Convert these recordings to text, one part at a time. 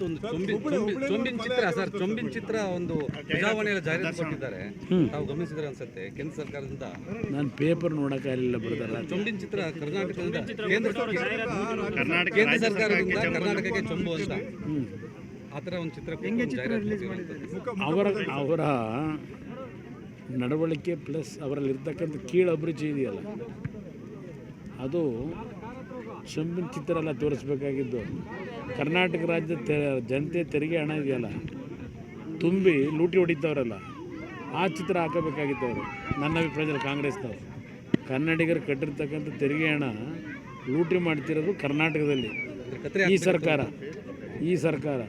ಚೊಂಬಿನ ಚಿತ್ರ sir ಚೊಂಬಿನ ಚಿತ್ರ ಒಂದು ಚುನಾವಣೆಯಲ್ಲಿ ಜಾಹೀರಾತು ಕೊಟ್ಟಿದ್ದಾರೆ. ತಾವು ಗಮನಿಸಿದ್ರೆ ಅನ್ಸುತ್ತೆ ಕೇಂದ್ರ ಸರ್ಕಾರದಿಂದ. ನಾನು ಪೇಪರ್ ನೋಡೋಕ್ಕಾಗಲಿಲ್ಲ ಬರ್ದಲ್ಲ ಚೊಂಬಿನ ಚಿತ್ರ ಕರ್ನಾಟಕದಿಂದ ಕೇಂದ್ರ ಕೇಂದ್ರ ಸರ್ಕಾರದಿಂದ ಕರ್ನಾಟಕಕ್ಕೆ ಚೊಂಬು ಅಂತ. ಆತರ ಒಂದು ಚಿತ್ರ. ಅವರ ಅವರ ನಡವಳಿಕೆ ಪ್ಲಸ್ ಅವರಲ್ಲಿರ್ತಕ್ಕಂಥ ಕೀಳ ಅಭಿರುಚಿ ಇದೆಯಲ್ಲ. ಅದು ಸೊಂಬಿನ ಚಿತ್ರ ಎಲ್ಲ ತೋರಿಸ್ಬೇಕಾಗಿದ್ದು. ಕರ್ನಾಟಕ ರಾಜ್ಯದ ತೆ, ಜನತೆ ತೆರಿಗೆ ಹಣ ಇದೆಯಲ್ಲ, ತುಂಬಿ ಲೂಟಿ ಹೊಡಿತವ್ರಲ್ಲ, ಆ ಚಿತ್ರ ಹಾಕಬೇಕಾಗಿತ್ತು ಅವರು ನನ್ನ ಅಭಿಪ್ರಾಯದಲ್ಲಿ ಕಾಂಗ್ರೆಸ್ನವರು. ಕನ್ನಡಿಗರು ಕಟ್ಟಿರ್ತಕ್ಕಂಥ ತೆರಿಗೆ ಹಣ ಲೂಟಿ ಮಾಡ್ತಿರೋದು ಕರ್ನಾಟಕದಲ್ಲಿ. ಈ ಸರ್ಕಾರ ಈ ಸರ್ಕಾರ.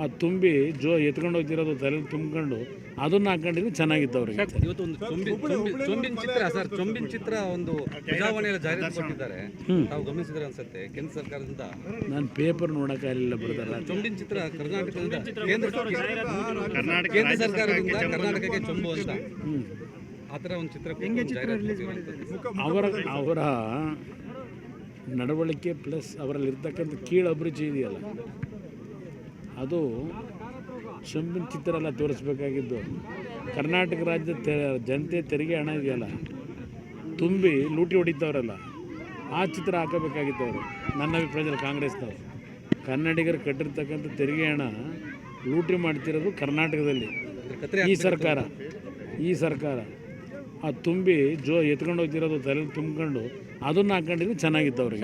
ಆ ತುಂಬಿ ಜೋ ಎತ್ಕೊಂಡು ಹೋಗ್ತಿರೋದು ತಲೆ ತುಂಬ್ಕೊಂಡು ಅದನ್ನ ಹಾಕೊಂಡಿದ್ರೆ ಚೆನ್ನಾಗಿತ್ತು ಅವ್ರಿಗೆ. ಇವತ್ತೊಂದು ಚೊಂಬಿ ಚೊಂಬಿ- ಚೊಂಬಿನ ಚಿತ್ರ ಸರ್ ಚೊಂಬಿನ ಚಿತ್ರ ಒಂದು ಪ್ರಜಾವಾಣಿಯಲ್ಲಿ ಜಾಹೀರಾತು ಕೊಟ್ಟಿದ್ದಾರೆ. ತಾವು ಗಮನಿಸಿದ್ರೆ ಅನ್ಸುತ್ತೆ ಕೇಂದ್ರ ಸರ್ಕಾರದಿಂದ. ನಾನು ಪೇಪರ್ ನೋಡೋಕ್ಕಾಗಲಿಲ್ಲ ಬ್ರದರ್ ಚೊಂಬಿನ ಚಿತ್ರ ಕರ್ನಾಟಕದಿಂದ. ಕೇಂದ್ರ ಕೇಂದ್ರ ಸರ್ಕಾರದಿಂದ ಕರ್ನಾಟಕಕ್ಕೆ ಚೊಂಬು ಅಂತ. ಆ ಥರ ಒಂದು ಚಿತ್ರ ಜಾಹೀರಾತು ಕೊಟ್ಟಿರುವಂಥದ್ದು. ಅವರ ಅವರ ನಡವಳಿಕೆ ಪ್ಲಸ್ ಅವರಲ್ಲಿರ್ತಕ್ಕಂಥ ಕೀಳು ಅಭಿರುಚಿ ಇದೆಯಲ್ಲ. ಅದು ಶಂಬಿನ ಚಿತ್ರ ಎಲ್ಲ ತೋರಿಸ್ಬೇಕಾಗಿದ್ದು. ಕರ್ನಾಟಕ ರಾಜ್ಯದ ತೆ ಜನತೆ ತೆರಿಗೆ ಹಣ ಇದೆಯಲ್ಲ ತುಂಬಿ ಲೂಟಿ ಹೊಡಿತವ್ರಲ್ಲ ಆ ಚಿತ್ರ ಹಾಕಬೇಕಾಗಿತ್ತು ಅವರು ನನ್ನ ಅಭಿಪ್ರಾಯದಲ್ಲಿ ಕಾಂಗ್ರೆಸ್ನವರು. ಕನ್ನಡಿಗರು ಕಟ್ಟಿರ್ತಕ್ಕಂಥ ತೆರಿಗೆ ಹಣ ಲೂಟಿ ಮಾಡ್ತಿರೋದು ಕರ್ನಾಟಕದಲ್ಲಿ. ಈ ಸರ್ಕಾರ ಈ ಸರ್ಕಾರ ಆ ತುಂಬಿ ಜೋ ಎತ್ಕೊಂಡು ಹೋಗ್ತಿರೋದು ತಲೆ ತುಂಬ್ಕೊಂಡು ಅದನ್ನ ಹಾಕೊಂಡಿದ್ರೆ ಚೆನ್ನಾಗಿತ್ತು ಅವ್ರಿಗೆ.